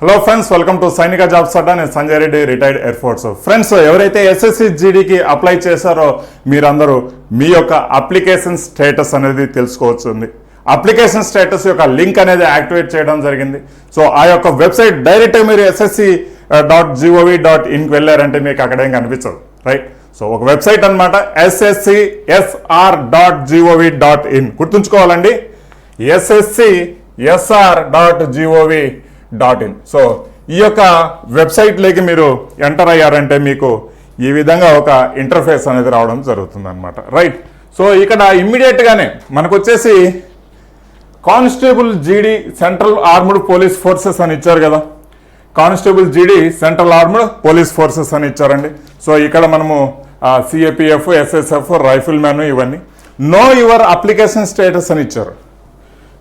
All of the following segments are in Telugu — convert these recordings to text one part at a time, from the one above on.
Hello friends welcome to Sainik jobs Adda నేను Sanjay Reddy retired air force friends ఎవరైతే ఎస్ఎస్సి జీడీకి అప్లై చేశారో మీరందరూ మీ యొక్క అప్లికేషన్ స్టేటస్ అనేది తెలుసుకోవచ్చుంది అప్లికేషన్ స్టేటస్ యొక్క లింక్ అనేది యాక్టివేట్ చేయడం జరిగింది. సో ఆ యొక్క వెబ్సైట్ డైరెక్ట్ మీరు ఎస్ఎస్సి డాట్ జీఓవి డాట్ ఇన్కి వెళ్ళారంటే మీకు అక్కడ ఏం కనిపించదు రైట్ సో ఒక వెబ్సైట్ అనమాట SSC SR dot GOV dot in గుర్తుంచుకోవాలండి. SSC SR dot GOV dot in. So ఈ యొక్క వెబ్సైట్లోకి మీరు ఎంటర్ అయ్యారంటే మీకు ఈ విధంగా ఒక ఇంటర్ఫేస్ అనేది రావడం జరుగుతుంది అనమాట రైట్. సో ఇక్కడ ఇమ్మీడియట్గానే మనకు వచ్చేసి కానిస్టేబుల్ జీడీ సెంట్రల్ ఆర్మ్డ్ పోలీస్ ఫోర్సెస్ అని ఇచ్చారు కదా. కానిస్టేబుల్ జీడీ సెంట్రల్ ఆర్మ్డ్ పోలీస్ ఫోర్సెస్ అని ఇచ్చారండి. సో ఇక్కడ మనము సిఏపిఎఫ్ ఎస్ఎస్ఎఫ్ రైఫిల్ మ్యాన్ ఇవన్నీ. నో యువర్ అప్లికేషన్ స్టేటస్ అని ఇచ్చారు.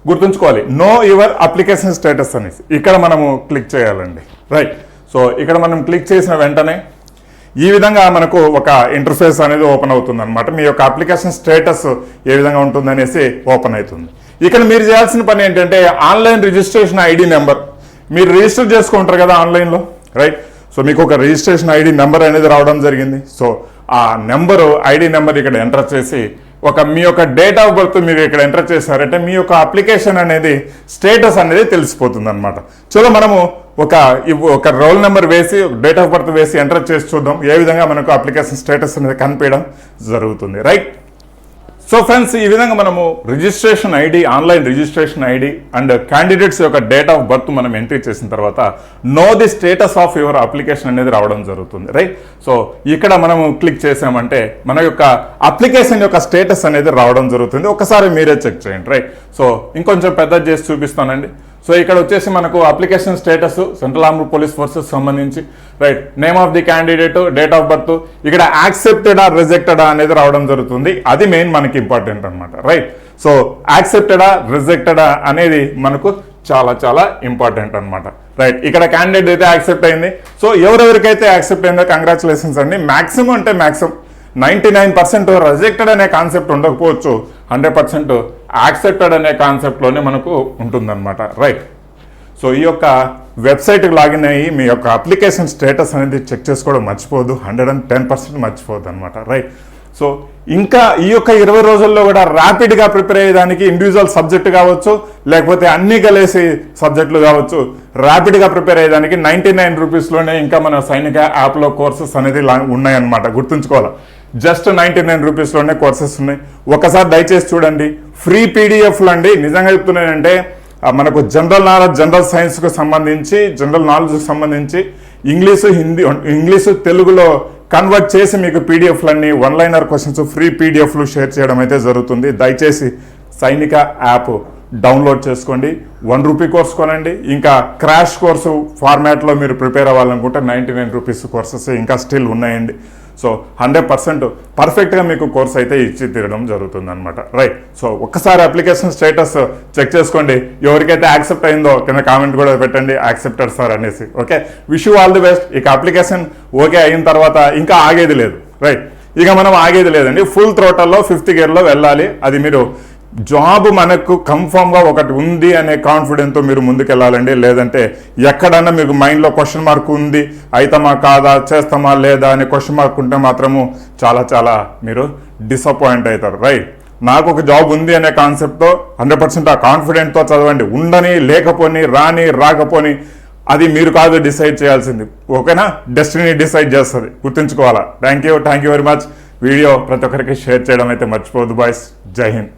గుర్తుంచుకోవాలి. నో యువర్ అప్లికేషన్ స్టేటస్ అనేసి. ఇక్కడ మనము క్లిక్ చేయాలండి. రైట్ సో ఇక్కడ మనం క్లిక్ చేసిన వెంటనే ఈ విధంగా మనకు ఒక ఇంటర్ఫేస్ అనేది ఓపెన్ అవుతుంది అనమాట మీ యొక్క అప్లికేషన్ స్టేటస్ ఏ విధంగా ఉంటుంది అనేసి ఓపెన్ అవుతుంది. ఇక్కడ మీరు చేయాల్సిన పని ఏంటంటే ఆన్లైన్ రిజిస్ట్రేషన్ ఐడి నెంబర్ మీరు రిజిస్టర్ చేసుకుంటారు కదా ఆన్లైన్లో రైట్ సో మీకు ఒక రిజిస్ట్రేషన్ ఐడి నెంబర్ అనేది రావడం జరిగింది. సో ఆ నెంబరు ఐడి నెంబర్ ఇక్కడ ఎంటర్ చేసి ఒక మీ యొక్క డేట్ ఆఫ్ బర్త్ మీరు ఇక్కడ ఎంటర్ చేశారంటే మీ యొక్క అప్లికేషన్ అనేది స్టేటస్ అనేది తెలిసిపోతుంది అనమాట చలో మనము ఒక ఒక రోల్ నెంబర్ వేసి డేట్ ఆఫ్ బర్త్ వేసి ఎంటర్ చేసి చూద్దాం. ఏ విధంగా మనకు అప్లికేషన్ స్టేటస్ అనేది కనిపించడం జరుగుతుంది. రైట్? సో ఫ్రెండ్స్ ఈ విధంగా మనము registration ID online registration ID and candidates యొక్క డేట్ ఆఫ్ బర్త్ మనం ఎంట్రీ చేసిన తర్వాత know the status of your application అనేది రావడం జరుగుతుంది రైట్ సో ఇక్కడ మనము క్లిక్ చేసామంటే మన యొక్క అప్లికేషన్ యొక్క స్టేటస్ అనేది రావడం జరుగుతుంది. ఒకసారి మీరే చెక్ చేయండి రైట్ సో ఇంకొంచెం పెద్ద చేసి చూపిస్తానండి. సో ఇక్కడ వచ్చేసి మనకు application status central arm police forces సంబంధించి right name of the candidate date of birth ఇక్కడ యాక్సెప్టెడా రిజెక్టెడా అనేది రావడం జరుగుతుంది. అది మెయిన్ మనకి ఇంపార్టెంట్ అనమాట రైట్ సో యాక్సెప్టెడా రిజెక్టెడా అనేది మనకు చాలా చాలా ఇంపార్టెంట్ అనమాట రైట్ ఇక్కడ క్యాండిడేట్ అయితే యాక్సెప్ట్ అయింది. సో ఎవరెవరికైతే యాక్సెప్ట్ అయిందో కంగ్రాచులేషన్స్ అండి. మ్యాక్సిమం అంటే maximum ninety nine percent rejected అనే కాన్సెప్ట్ ఉండకపోవచ్చు. హండ్రెడ్ పర్సెంట్ యాక్సెప్టెడ్ అనే కాన్సెప్ట్లోనే మనకు ఉంటుందన్నమాట. రైట్ సో ఈ యొక్క వెబ్సైట్కి లాగిన్ అయ్యి మీ యొక్క అప్లికేషన్ స్టేటస్ అనేది చెక్ చేసుకోవడం మర్చిపోదు. హండ్రెడ్ అండ్ టెన్ పర్సెంట్ మర్చిపోదు అనమాట రైట్ సో ఇంకా ఈ యొక్క ఇరవై రోజుల్లో కూడా ర్యాపిడ్గా ప్రిపేర్ అయ్యేదానికి ఇండివిజువల్ సబ్జెక్ట్ కావచ్చు లేకపోతే అన్ని కలిసి సబ్జెక్టులు కావచ్చు ర్యాపిడ్గా ప్రిపేర్ అయ్యేదానికి నైంటీ నైన్ రూపీస్లోనే ఇంకా మన సైనిక యాప్లో కోర్సెస్ అనేది ఉన్నాయన్నమాట. గుర్తుంచుకోవాలి? జస్ట్ నైంటీ నైన్ రూపీస్లోనే కోర్సెస్ ఉన్నాయి. ఒకసారి దయచేసి చూడండి. ఫ్రీ పీడిఎఫ్లు అండి. నిజంగా చెప్తున్నానంటే మనకు జనరల్ నాలెడ్జ్ జనరల్ సైన్స్కు సంబంధించి జనరల్ నాలెడ్జ్కి సంబంధించి ఇంగ్లీషు హిందీ ఇంగ్లీషు తెలుగులో కన్వర్ట్ చేసి మీకు పీడిఎఫ్లన్నీ వన్ లైనర్ క్వశ్చన్స్ ఫ్రీ పీడిఎఫ్లు షేర్ చేయడం అయితే జరుగుతుంది. దయచేసి సైనిక యాప్ డౌన్లోడ్ చేసుకోండి. వన్ రూపీ కోర్స్ కొనండి. ఇంకా క్రాష్ కోర్సు ఫార్మాట్లో మీరు ప్రిపేర్ అవ్వాలనుకుంటే నైంటీ నైన్ రూపీస్ కోర్సెస్ ఇంకా స్టిల్ ఉన్నాయండి. సో హండ్రెడ్ పర్సెంట్ పర్ఫెక్ట్గా మీకు కోర్స్ అయితే ఇచ్చి తీరడం జరుగుతుంది అనమాట రైట్ సో ఒక్కసారి అప్లికేషన్ స్టేటస్ చెక్ చేసుకోండి. ఎవరికైతే యాక్సెప్ట్ అయిందో కింద కామెంట్ కూడా పెట్టండి యాక్సెప్టెడ్ సార్ అనేసి. Okay wish you all the best ఇక అప్లికేషన్ ఓకే అయిన తర్వాత ఇంకా ఆగేది లేదు. రైట్ ఇక మనం ఆగేది లేదండి. ఫుల్ త్రోటల్లో ఫిఫ్త్ గేర్లో వెళ్ళాలి. అది మీరు జాబ్ మనకు కన్ఫామ్గా ఒకటి ఉంది అనే కాన్ఫిడెంట్తో మీరు ముందుకెళ్ళాలండి. లేదంటే ఎక్కడన్నా మీకు మైండ్లో క్వశ్చన్ మార్క్ ఉంది అయితమా కాదా చేస్తామా లేదా అనే క్వశ్చన్ మార్క్ ఉంటే మాత్రము చాలా చాలా మీరు డిసప్పాయింట్ అవుతారు రైట్? నాకు ఒక జాబ్ ఉంది అనే కాన్సెప్ట్తో హండ్రెడ్ పర్సెంట్ ఆ కాన్ఫిడెంట్తో చదవండి. ఉండని లేకపోని రాని రాకపోని అది మీరు కాదు డిసైడ్ చేయాల్సింది. ఓకేనా? డెస్టినీ డిసైడ్ చేస్తుంది. గుర్తుంచుకోవాలా? Thank you thank you very much. Video ప్రతి ఒక్కరికి షేర్ చేయడం అయితే మర్చిపోదు బాయ్స్. జై హింద్.